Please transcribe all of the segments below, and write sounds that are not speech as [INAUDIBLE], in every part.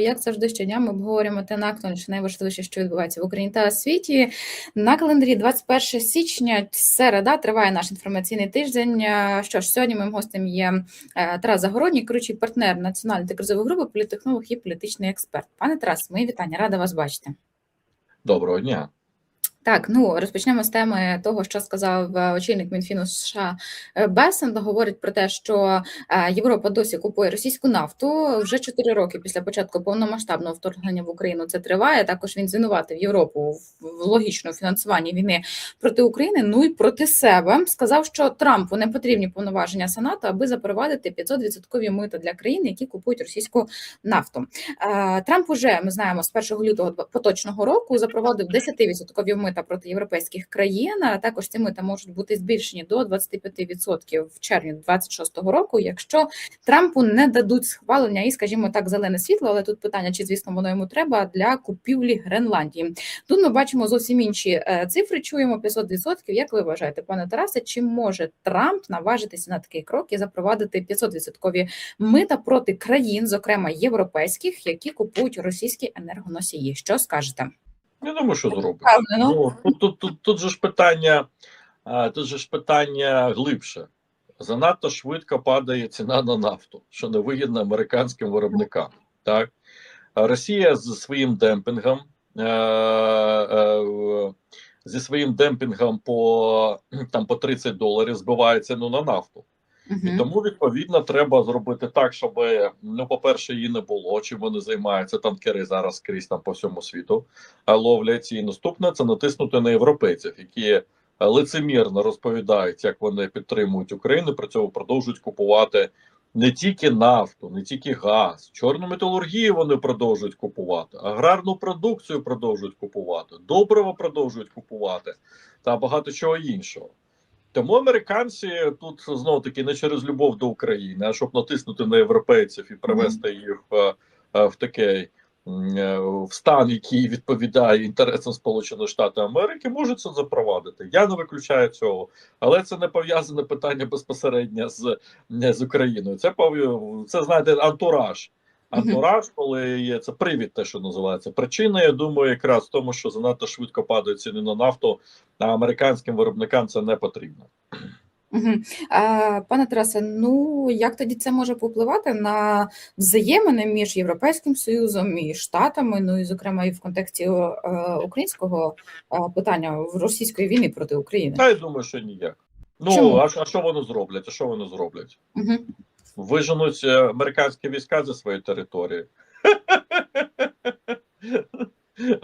Як завжди щодня ми обговорюємо те найактуальніше, найважливіше, що відбувається в Україні та світі. На календарі 21 січня, середа, триває наш інформаційний тиждень. Е, Що ж, сьогодні моїм гостем є е, Тарас Загородній, керуючий партнер національної та кризової групи, політехнолог і політичний експерт. Пане Тарас, мої вітання, рада вас бачити. Доброго дня. Так, ну розпочнемо з теми того, що сказав е, очільник Мінфіну США е, Бесен. Говорить про те, що е, Європа досі купує російську нафту вже 4 роки після початку повномасштабного вторгнення в Україну. Це триває. Також він звинуватив Європу в логічному фінансуванні війни проти України. Ну і проти себе сказав, що Трампу не потрібні повноваження Сенату, аби запровадити 500% мита для країн, які купують російську нафту. Трамп уже ми знаємо з 1 лютого поточного року запровадив 10% мита проти європейських країн. А також ці мита можуть бути збільшені до 25% в червні 26-го року, якщо Трампу не дадуть схвалення і, скажімо так, зелене світло. Але тут питання, чи звісно воно йому треба для купівлі Гренландії. Тут ми бачимо зовсім інші е, цифри. Чуємо 500%. Як ви вважаєте, пане Тарасе, чи може Трамп наважитися на такий крок і запровадити 500% мита проти країн, зокрема європейських, які купують російські енергоносії? Що скажете? Думаю, що зробить. Ну, тут, тут, тут, тут же ж питання, тут же ж питання глибше. Занадто швидко падає ціна на нафту, що не вигідно американським виробникам. Так? Росія зі своїм демпінгом, е, е, зі своїм демпінгом по, там, по 30 доларів збиває ціну на нафту. І тому відповідно треба зробити так, щоб ну, по-перше, її не було. Чим вони займаються танкери зараз скрізь там по всьому світу а, ловлять. І наступне це натиснути на європейців, які е, лицемірно розповідають, як вони підтримують Україну. При цьому продовжують купувати не тільки нафту, не тільки газ, чорну металургію вони продовжують купувати, аграрну продукцію продовжують купувати, добриво продовжують купувати та багато чого іншого. Тому американці тут знову таки не через любов до України, а щоб натиснути на європейців і привести їх в, е, в такий е, в стан, який відповідає інтересам Сполучених Штатів Америки, можуть це запровадити. Я не виключаю цього, але це не пов'язане питання безпосередньо з, з Україною. Це це знаєте, антураж. Антураж, коли є це привід, те, що називається. Причина, я думаю, якраз в тому, що занадто швидко падають ціни на нафту, а американським виробникам це не потрібно. А, Пане Тарасе, ну як тоді це може повпливати на взаємини між Європейським Союзом і Штатами, ну і зокрема і в контексті е, українського е, питання в російської війни проти України? Та я думаю, що ніяк. Ну Чому? а, що- а що вони зроблять? А що вони зроблять? Мгм. Виженуть е, американські війська зі своєї території. [LAUGHS]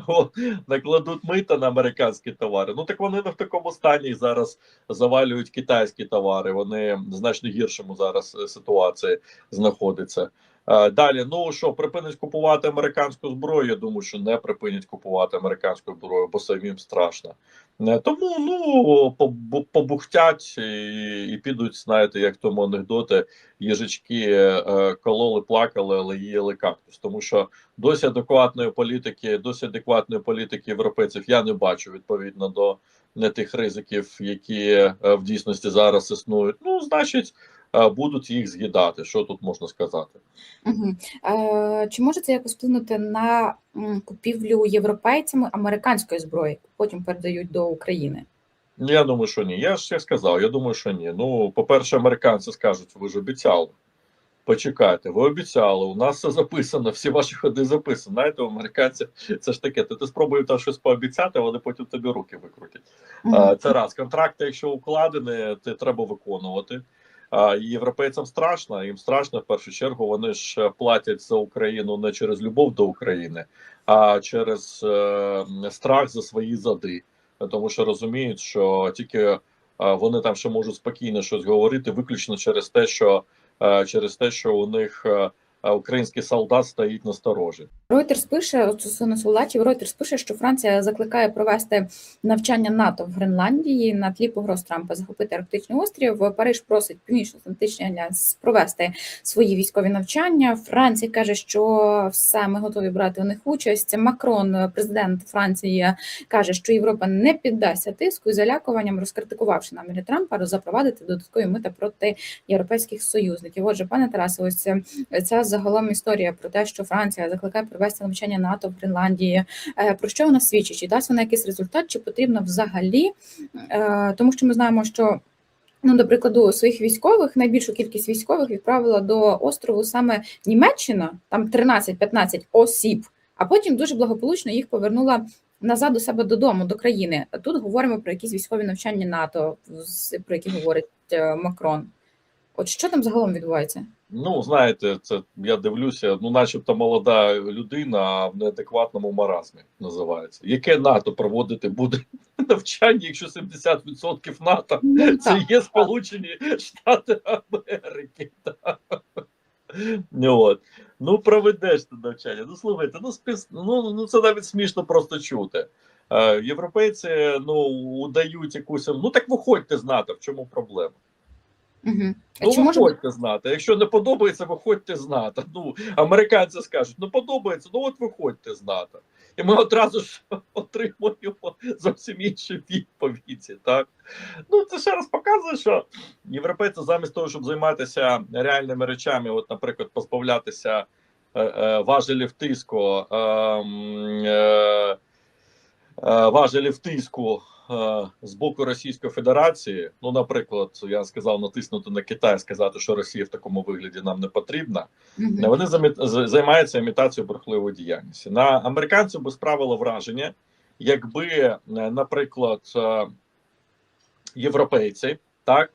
О, накладуть мита на американські товари. Ну так вони не в такому стані зараз завалюють китайські товари. Вони значно гіршому зараз е, ситуації знаходяться. Е, Далі, ну що, припинять купувати американську зброю? Я думаю, що не припинять купувати американську зброю, бо самим страшно. Е, Тому ну побухтять і, підуть, знаєте, як тому анекдоти, їжачки е, кололи, плакали, але їли кактус. Тому що досі адекватної політики, досі адекватної політики європейців я не бачу відповідно до не тих ризиків, які е, в дійсності зараз існують. Ну, значить, е, будуть їх з'їдати. Що тут можна сказати? Мгм. Е, Чи може це якось вплинути на купівлю європейцями американської зброї, потім передають до України? Ну, Я думаю, що ні. Я ж я сказав, я думаю, що ні. Ну, по-перше, американці скажуть, ви ж обіцяли. Почекайте, ви обіцяли, у нас все записано, всі ваші ходи записані. Знаєте, у американців це ж таке. Ти, ти спробуєш там щось пообіцяти, вони потім тобі руки викрутять. Мгм. А, Це раз. Контракти, якщо укладені, ти треба виконувати. Європейцям страшно, їм страшно в першу чергу. Вони ж е, платять за Україну не через любов до України, а через е, страх за свої зади. Тому що розуміють, що тільки е, вони там ще можуть спокійно щось говорити, виключно через те, що через те, що у них е, е, український солдат стоїть на сторожі. Reuters пише стосовно солдатів. Reuters пише, що Франція закликає провести навчання НАТО в Гренландії на тлі погроз Трампа захопити Арктичний острів. Париж просить Північно-Атлантичний альянс провести свої військові навчання. Франція каже, що все ми готові брати у них участь. Макрон, президент Франції, каже, що Європа не піддасться тиску і залякуванням, розкритикувавши наміри Трампа запровадити додаткові мита проти європейських союзників. Отже, пане Тарасе, ось це- загалом історія про те, що Франція закликає провести навчання НАТО в Гренландії. Е, Про що вона свідчить? Чи дасть вона якийсь результат, чи потрібно взагалі? Е, Тому що ми знаємо, що ну, до прикладу, своїх військових найбільшу кількість військових відправила до острову саме Німеччина, там 13-15 осіб, а потім дуже благополучно їх повернула назад до себе додому, до країни. Тут говоримо про якісь військові навчання НАТО, про які говорить е, Макрон. От що там загалом відбувається? Ну, знаєте, це я дивлюся, ну, начебто молода людина в неадекватному маразмі називається. Яке НАТО проводити буде [LAUGHS] навчання, якщо 70% НАТО це є Сполучені Штати Америки. так. Ну, от. ну проведеш ти навчання. Ну слухайте, ну, спис... ну, ну це навіть смішно просто чути. Е, європейці ну, удають якусь. Ну так виходьте з НАТО, в чому проблема? Угу. Ну, Чи може виходьте з НАТО. Якщо не подобається, виходьте з НАТО. Ну, американці скажуть, ну подобається, ну от виходьте з НАТО. І ми одразу ж [LAUGHS] отримуємо зовсім інші відповіді. Так? Ну, це ще раз показує, що європейці замість того, щоб займатися реальними речами, от, наприклад, позбавлятися е, е, важелів тиску, е, м, е, е, важелів тиску з боку Російської Федерації, ну, наприклад, я сказав натиснути на Китай, сказати, що Росія в такому вигляді нам не потрібна. Мгм. Вони замі- займаються імітацією брехливої діяльності. На американців би справило враження, якби, е, наприклад, е, європейці так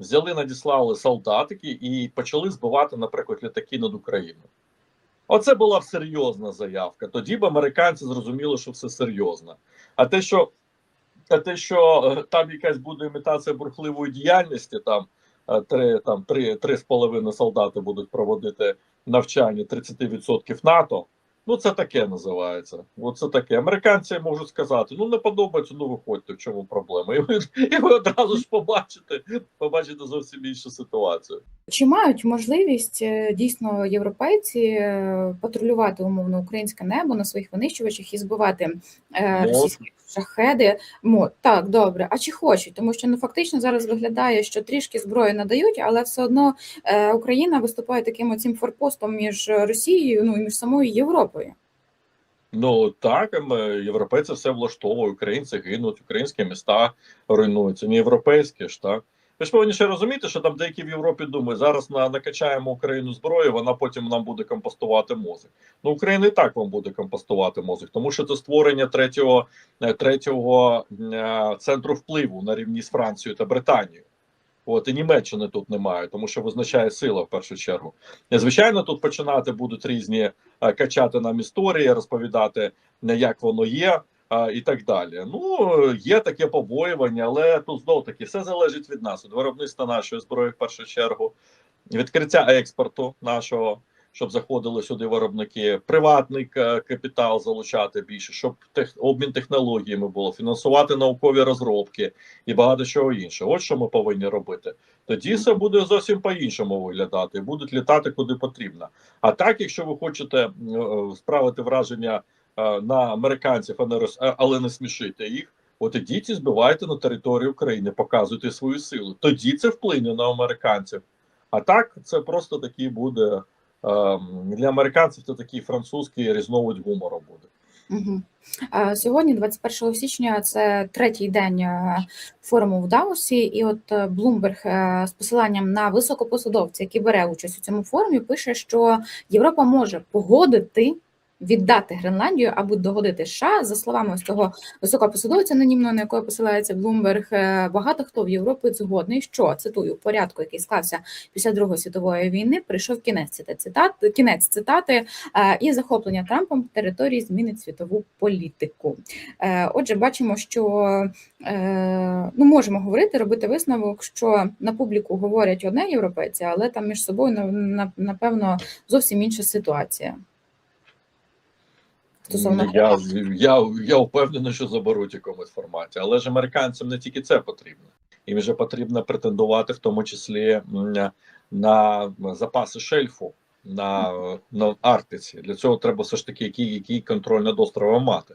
взяли, надіслали солдатики і почали збивати, наприклад, літаки над Україною. Оце була серйозна заявка. Тоді б американці зрозуміли, що все серйозно. А те, що а те, що е, там якась буде імітація бурхливої діяльності, там е, три там три, три з половиною солдати будуть проводити навчання 30% НАТО. Ну, це таке називається. Оце таке. Американці можуть сказати: ну не подобається, ну виходьте, в чому проблема. І ви, і ви одразу ж побачите, побачите зовсім іншу ситуацію. Чи мають можливість е, дійсно європейці патрулювати умовно українське небо на своїх винищувачах і збивати е, Можуть. Шахеди? Мо так, добре. А чи хочуть? Тому що ну фактично зараз виглядає, що трішки зброї надають, але все одно е, Україна виступає таким оцім форпостом між Росією, ну і між самою Європою. Ну так, ем, європейці все влаштовує, українці гинуть, українські міста руйнуються, не європейські ж так. Ви ж повинні ще розуміти, що там деякі в Європі думають, зараз на накачаємо Україну зброю, вона потім нам буде компостувати мозок. Ну Україна і так вам буде компостувати мозок, тому що це створення третього, е, третього е, центру впливу на рівні з Францією та Британією. От і Німеччини тут немає, тому що визначає сила в першу чергу. І, Звичайно, тут починати будуть різні е, качати нам історії, розповідати як воно є, і так далі. Ну є таке побоювання, але тут знов таки все залежить від нас, від виробництва нашої зброї в першу чергу, відкриття експорту нашого. Щоб заходили сюди виробники, приватний капітал залучати більше, щоб тех, обмін технологіями було, фінансувати наукові розробки і багато чого іншого. От що ми повинні робити. Тоді все буде зовсім по-іншому виглядати, будуть літати куди потрібно. А так, якщо ви хочете е, справити враження на американців, а не рос- але не смішити їх, от ідіть і збивайте на території України, показуйте свою силу. Тоді це вплине на американців. А так, це просто такий буде ем, для американців. Це такий французький різновид гумору буде. Угу. Сьогодні, 21 січня, це третій день е, форуму в Давосі, і от е, Блумберг е, з посиланням на високопосадовця, який бере участь у цьому форумі, пише, що Європа може погодити. Віддати Гренландію або догодити США за словами ось цього високопосадовця анонімного, на якого посилається Блумберг. Багато хто в Європі згодний, що цитую порядку, який склався після Другої світової війни, прийшов кінець цитат, кінець цитати е, і захоплення Трампом території змінить світову політику. Е, Отже, бачимо, що е, ну можемо говорити, робити висновок, що на публіку говорять одне європейці, але там між собою на- на- напевно зовсім інша ситуація. Стосовно Я, я, я впевнений, що заберуть якомусь форматі, але ж американцям не тільки це потрібно. Їм вже потрібно претендувати, в тому числі на запаси шельфу на, на Арктиці. Для цього треба все ж таки який, який контроль над островом мати.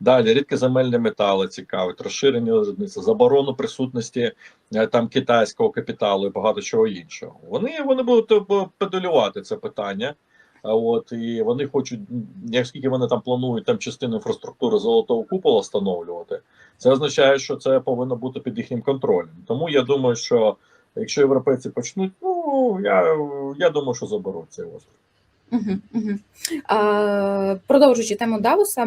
Далі рідкоземельні метали цікавить, розширення виробництва, заборону присутності е, там китайського капіталу і багато чого іншого. Вони вони будуть е, педалювати це питання. От і вони хочуть, як скільки вони там планують там частину інфраструктури золотого купола встановлювати, це означає, що це повинно бути під їхнім контролем. Тому я думаю, що якщо європейці почнуть, ну я, я думаю, що заберуть цей острів. Продовжуючи тему Давоса,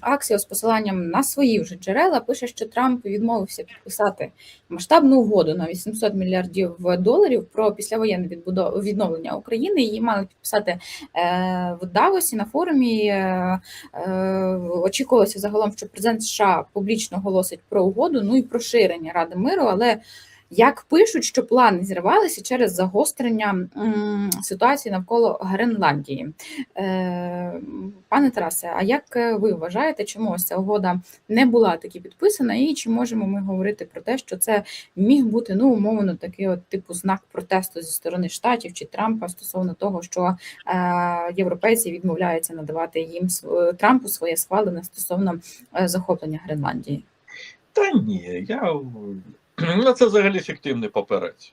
Аксіо з посиланням на свої вже джерела пише, що Трамп відмовився підписати масштабну угоду на 800 мільярдів доларів про післявоєнне відновлення України. Її мали підписати е, в Давосі на форумі. Е, е, очікувалося загалом, що президент США публічно оголосить про угоду, ну і про ширення Ради миру, але як пишуть, що плани зірвалися через загострення ситуації навколо Гренландії. Е, пане Тарасе, а як ви вважаєте, чому ось ця угода не була таки підписана, і чи можемо ми говорити про те, що це міг бути ну умовно такий от типу знак протесту зі сторони штатів чи Трампа стосовно того, що е, європейці відмовляються надавати їм Трампу своє схвалене стосовно е, захоплення Гренландії? Та ні, я ну, це взагалі фіктивний паперець.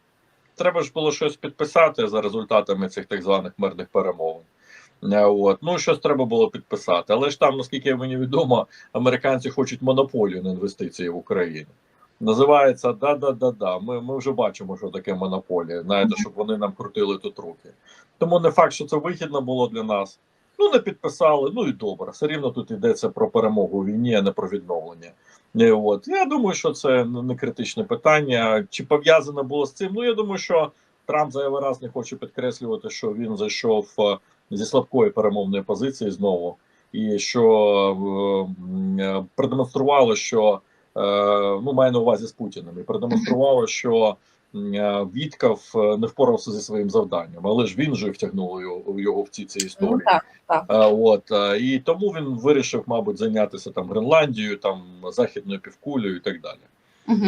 Треба ж було щось підписати за результатами цих так званих мирних перемовин. Е, От. Ну, щось треба було підписати. Але ж там, наскільки мені відомо, американці хочуть монополію на інвестиції в Україну. Називається да-да-да-да. Ми, ми вже бачимо, що таке монополія. Знаєте, щоб вони нам крутили тут руки. Тому не факт, що це вигідно було для нас. Ну, не підписали, ну і добре. Все рівно тут йдеться про перемогу у війні, а не про відновлення. Е, От я думаю, що це не критичне питання. Чи пов'язане було з цим? Ну я думаю, що Трамп зайвий раз не хоче підкреслювати, що він зайшов е, зі слабкої перемовної позиції знову, і що е, продемонструвало, що ну має на увазі з Путіним, і продемонструвало, що е, Вітков е, не впорався зі своїм завданням, але ж він же втягнув його, його в ці ці Ну історії. так, так. От і тому він вирішив, мабуть, зайнятися там Гренландією, там західною півкулею і так далі. Угу.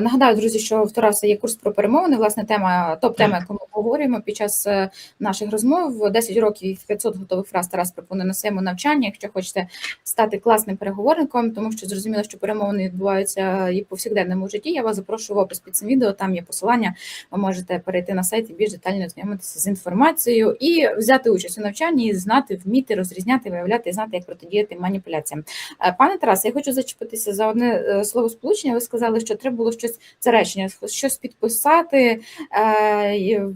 Нагадаю, друзі, що в Тараса є курс про перемовини. Власне, тема топ-тема, яку ми обговорюємо під час е, наших розмов. 10 років і 500 готових фраз Тарас пропонує на своєму навчанні. Якщо хочете стати класним переговорником, тому що зрозуміло, що перемовини відбуваються і в повсякденному житті. Я вас запрошую в опис під цим відео. Там є посилання. Ви можете перейти на сайт і більш детально знайомитися з інформацією і взяти участь у навчанні, і знати, вміти розрізняти, виявляти і знати, як протидіяти маніпуляціям. Е, Пане Тарасе, я хочу зачепитися за одне е, слово сполучення. Ви сказали, що треба було щось це речення, щось підписати е,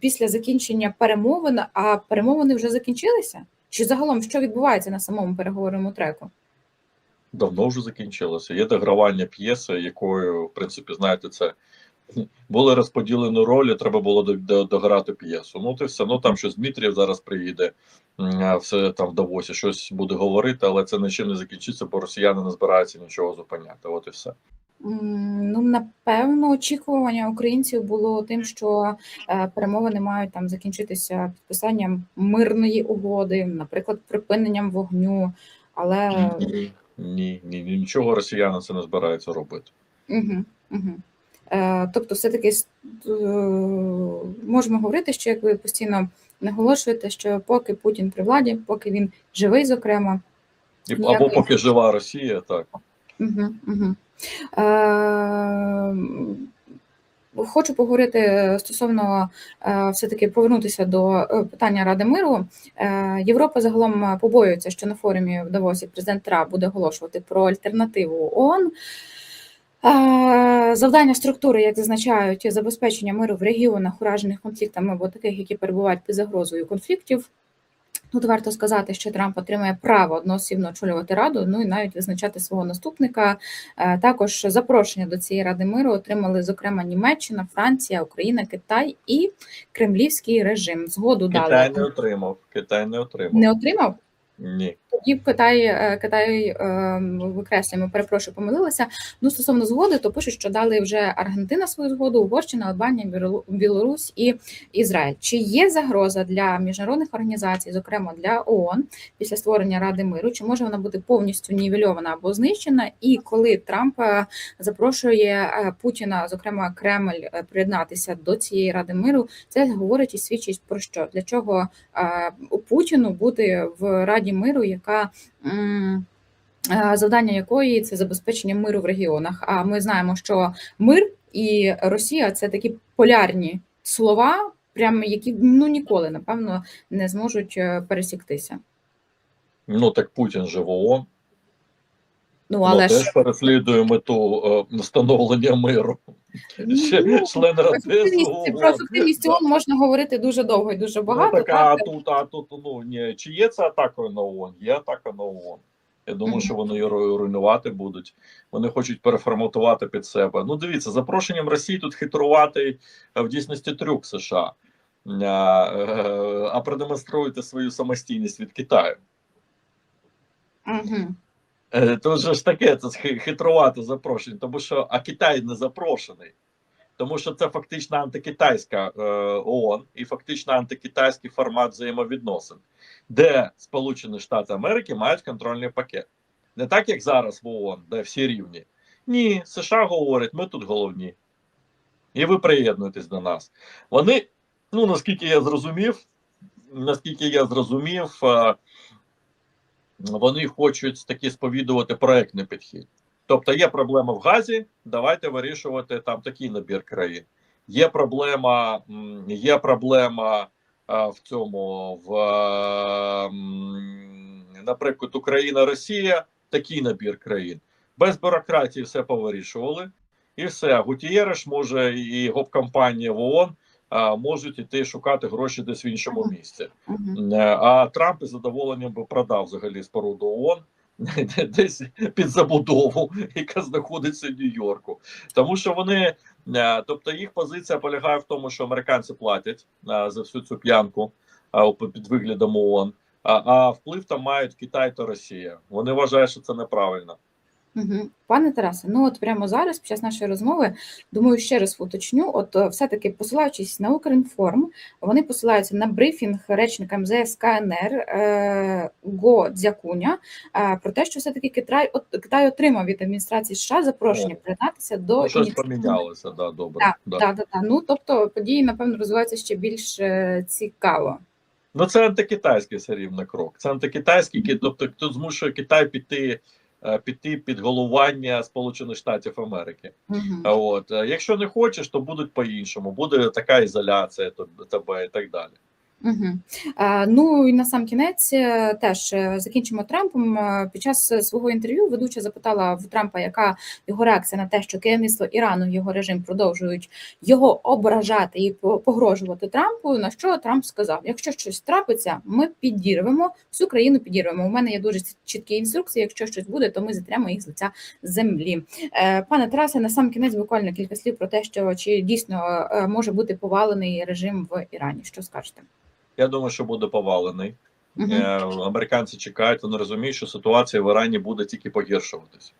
після закінчення перемовин. А перемовини вже закінчилися? Чи загалом що відбувається на самому переговорному треку? Давно вже закінчилося. Є догравання п'єси, якою, в принципі, знаєте, це були розподілені ролі, треба було до- до- дограти п'єсу. Ну, ти все. Ну там щось Дмитрієв зараз приїде, все там в Давосі щось буде говорити, але це нічим не закінчиться, бо росіяни не збираються нічого зупиняти. От і все. Ну, напевно, очікування українців було тим, що е, перемовини мають там закінчитися підписанням мирної угоди, наприклад, припиненням вогню. Але Ні, ні, ні, ні, нічого росіяни це не збираються робити. Угу, угу. Е, тобто, все-таки е, можемо говорити, що як ви постійно наголошуєте, що поки Путін при владі, поки він живий, зокрема. І, Ніякої- або поки жива Росія, так. Угу, угу. Хочу поговорити стосовно все-таки повернутися до питання Ради миру. Європа загалом побоюється, що на форумі в Давосі президент Трамп буде оголошувати про альтернативу ООН. Е, Завдання структури, як зазначають, забезпечення миру в регіонах, уражених конфліктами або таких, які перебувають під загрозою конфліктів. Тут варто сказати, що Трамп отримає право одноосібно очолювати раду, ну і навіть визначати свого наступника. Е, Також запрошення до цієї ради миру отримали, зокрема, Німеччина, Франція, Україна, Китай і Кремлівський режим. Згоду Китай дали не отримав. Китай не отримав. не отримав. Тоді Китай, е, Китай е, викреслюємо, перепрошую, помилилася. Ну стосовно згоди, то пишуть, що дали вже Аргентина свою згоду, Угорщина, Албанія, Білору- Білорусь і Ізраїль. Чи є загроза для міжнародних організацій, зокрема для ООН, після створення Ради миру? Чи може вона бути повністю нівельована або знищена? І коли Трамп е, запрошує Путіна, зокрема Кремль, приєднатися до цієї ради миру, це говорить і свідчить про що для чого Путіну бути в Раді миру, яка е, завдання якої це забезпечення миру в регіонах. А ми знаємо, що мир і Росія це такі полярні слова, прямо які ну ніколи напевно не зможуть е, пересіктися. Ну так Путін же в ООН. Ну але ну, ж переслідує мету встановлення миру. Ну, член про ефективність, ООН. про ефективність ООН можна говорити дуже довго і дуже багато. Ну, так, а так? тут, а тут, ну ні, чи є це атакою на ООН? Є атака на ООН. Я думаю, що вони її руйнувати будуть. Вони хочуть переформатувати під себе. Ну, дивіться, запрошенням Росії тут хитрувати в дійсності трюк США, а, е, а продемонструйте свою самостійність від Китаю. Мгм. Е, Тут же ж таке це хи- хитрувати запрошення, тому що а Китай не запрошений, тому що це фактично антикитайська е, ООН і фактично антикитайський формат взаємовідносин, де Сполучені Штати Америки мають контрольний пакет. Не так, як зараз в ООН, де всі рівні. Ні, США говорять, ми тут головні. І ви приєднуєтесь до нас. Вони, ну наскільки я зрозумів, наскільки я зрозумів, е, вони хочуть таки сповідувати проектний підхід. Тобто є проблема в газі, давайте вирішувати там такий набір країн. Є проблема, є проблема в цьому, в, наприклад, Україна, Росія, такий набір країн. Без бюрократії все повирішували, і все. Гутієреш може і гоп-компанія в ООН можуть іти шукати гроші десь в іншому місці. Е, А Трамп із задоволенням би продав взагалі споруду ООН [LAUGHS] десь під забудову, яка знаходиться в Нью-Йорку. Тому що вони, е, тобто їх позиція полягає в тому, що американці платять е, за всю цю п'янку під виглядом ООН, а, а вплив там мають Китай та Росія. Вони вважають, що це неправильно. Пане Тарасе, ну от прямо зараз, під час нашої розмови, думаю, ще раз уточню. От е, все-таки посилаючись на Укрінформ, вони посилаються на брифінг речника МЗС КНР е, Го Дзякуня е, про те, що все-таки Китай, от, Китай отримав від адміністрації США запрошення О. приєднатися до Ну, щось ініціативи. помінялося, да, добре. Так, да. так, так, так. Ну тобто події, напевно, розвиваються ще більш е, цікаво. Ну, це антикитайський все рівно крок. Це антикитайський, ки- тобто хто змушує Китай піти, піти під головування Сполучених Штатів Америки. А От е, якщо не хочеш, то будуть по-іншому. Буде така ізоляція тебе і так далі. Угу. Ну і на сам кінець е, теж е, закінчимо Трампом. Е, Під час свого інтерв'ю ведуча запитала в Трампа, яка його реакція на те, що керівництво Ірану, його режим продовжують його ображати і погрожувати Трампу. На що Трамп сказав: якщо щось трапиться, ми підірвемо всю країну. Підірвемо. У мене є дуже чіткі інструкції. Якщо щось буде, то ми зітремо їх з лиця землі. Пане Тарасе, на сам кінець буквально кілька слів про те, що чи дійсно може бути повалений режим в Ірані. Що скажете? Я думаю, що буде повалений. Е, Американці чекають, вони розуміють, що ситуація в Ірані буде тільки погіршуватись,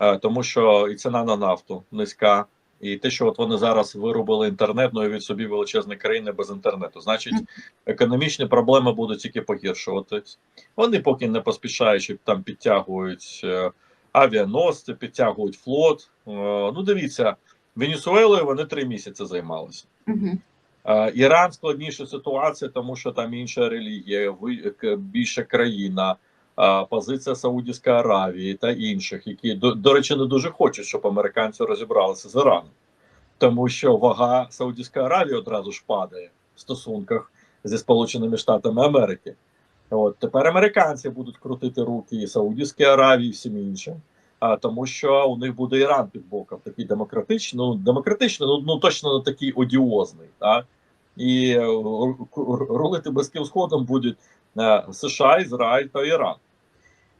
Е, тому що і ціна на нафту низька. І те, що от вони зараз виробили інтернет, ну і від собі величезні країни без інтернету. Значить, економічні проблеми будуть тільки погіршуватись. Вони поки не поспішаючи там підтягують е, авіаносці, підтягують флот. Ну, дивіться, Венесуелою вони три місяці займалися. Е, Іран складніша ситуація, тому що там інша релігія, більша країна, е, позиція Саудівської Аравії та інших, які до, до речі не дуже хочуть, щоб американці розібралися з Іраном, тому що вага Саудівської Аравії одразу ж падає в стосунках зі Сполученими Штатами Америки. От тепер американці будуть крутити руки і Саудівській Аравії, і всім іншим. А тому, що у них буде Іран під боком, такий демократичний, ну демократичний, ну, ну точно не такий одіозний. Так? І е, ру- ру- рулити близьким сходом будуть е, США, Ізраїль та Іран.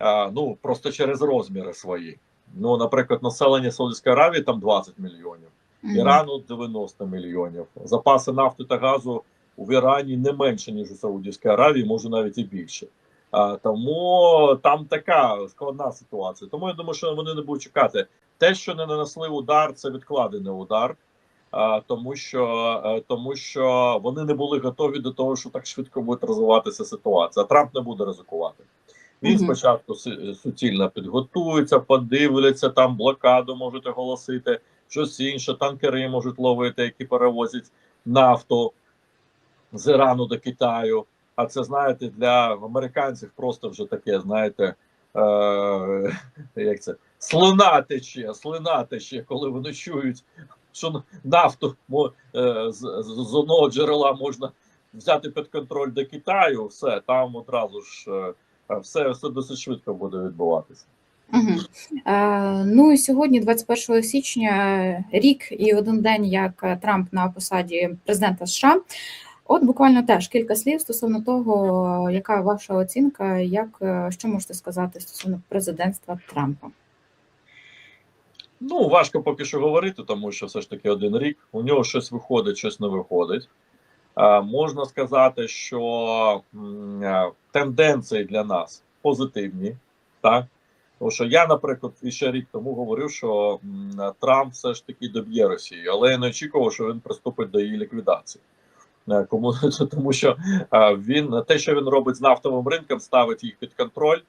Е, ну просто через розміри свої. Ну, наприклад, населення Саудівської Аравії там 20 мільйонів, Ірану 90 мільйонів. Запаси нафти та газу в Ірані не менше, ніж у Саудівській Аравії, може навіть і більше. А, тому там така складна ситуація. Тому я думаю, що вони не будуть чекати. Те, що не нанесли удар, це відкладений удар. Тому що е, тому що вони не були готові до того, що так швидко буде розвиватися ситуація. Трамп не буде ризикувати. Він Мгм. спочатку суцільно підготується, подивляться, там блокаду можуть оголосити, щось інше, танкери можуть ловити, які перевозять нафту з Ірану до Китаю. А це знаєте, для американців просто вже таке, знаєте, е, [LAUGHS] як це слина тече, слина тече, коли вони чують, що нафту е, з, одного джерела можна взяти під контроль до Китаю, все там одразу ж е, все, все досить швидко буде відбуватися. Угу. Е, ну і сьогодні, 21 січня, рік і один день, як Трамп на посаді президента США. От буквально теж кілька слів стосовно того, яка ваша оцінка, як е, що можете сказати стосовно президентства Трампа? Ну, важко поки що говорити, тому що все ж таки один рік. У нього щось виходить, щось не виходить. А, можна сказати, що а, тенденції для нас позитивні, так? Тому що я, наприклад, ще рік тому говорив, що м, Трамп все ж таки доб'є Росію, але я не очікував, що він приступить до її ліквідації. Е, Кому [LAUGHS] тому, що а, він те, що він робить з нафтовим ринком, ставить їх під контроль.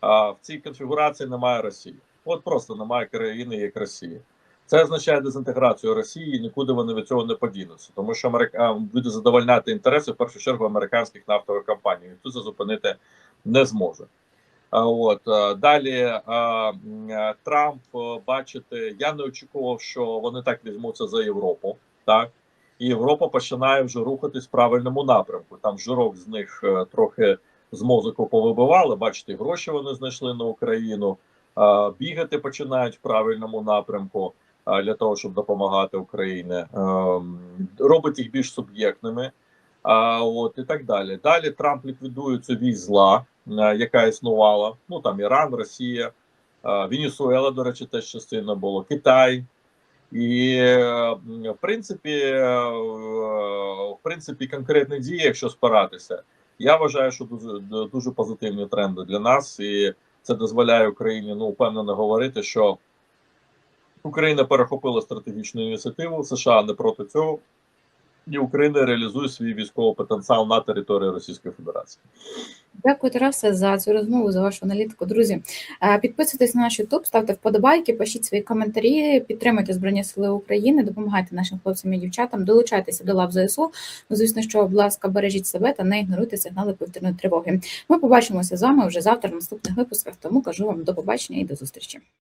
А в цій конфігурації немає Росії. От просто немає країни як Росія. Це означає дезінтеграцію Росії, нікуди вони від цього не подінуться, тому що Америка буде задовольняти інтереси в першу чергу американських нафтових компаній. Ніхто це зупинити не зможе. От далі Трамп, бачите, я не очікував, що вони так візьмуться за Європу. Так і Європа починає вже рухатись в правильному напрямку. Там жирок з них е, трохи з мозку повибивали. Бачите, гроші вони знайшли на Україну. Бігати починають в правильному напрямку для того, щоб допомагати Україні. Робить їх більш суб'єктними. От і так далі. Далі Трамп ліквідує цю вісь зла, яка існувала. Ну там Іран, Росія, Венесуела, до речі, теж частина було, Китай. І в принципі, в принципі, конкретні дії, якщо спиратися, я вважаю, що дуже дуже позитивні тренди для нас, і це дозволяє Україні ну впевнено говорити, що Україна перехопила стратегічну ініціативу, США не проти цього, і Україна реалізує свій військовий потенціал на території Російської Федерації. Дякую, Тарасе, за цю розмову, за вашу аналітику. Друзі, е, підписуйтесь на наш YouTube, ставте вподобайки, пишіть свої коментарі, підтримуйте Збройні Сили України, допомагайте нашим хлопцям і дівчатам, долучайтеся до лав ЗСУ. Ну, звісно, що, будь ласка, бережіть себе та не ігноруйте сигнали повітряної тривоги. Ми побачимося з вами вже завтра в наступних випусках. Тому кажу вам до побачення і до зустрічі.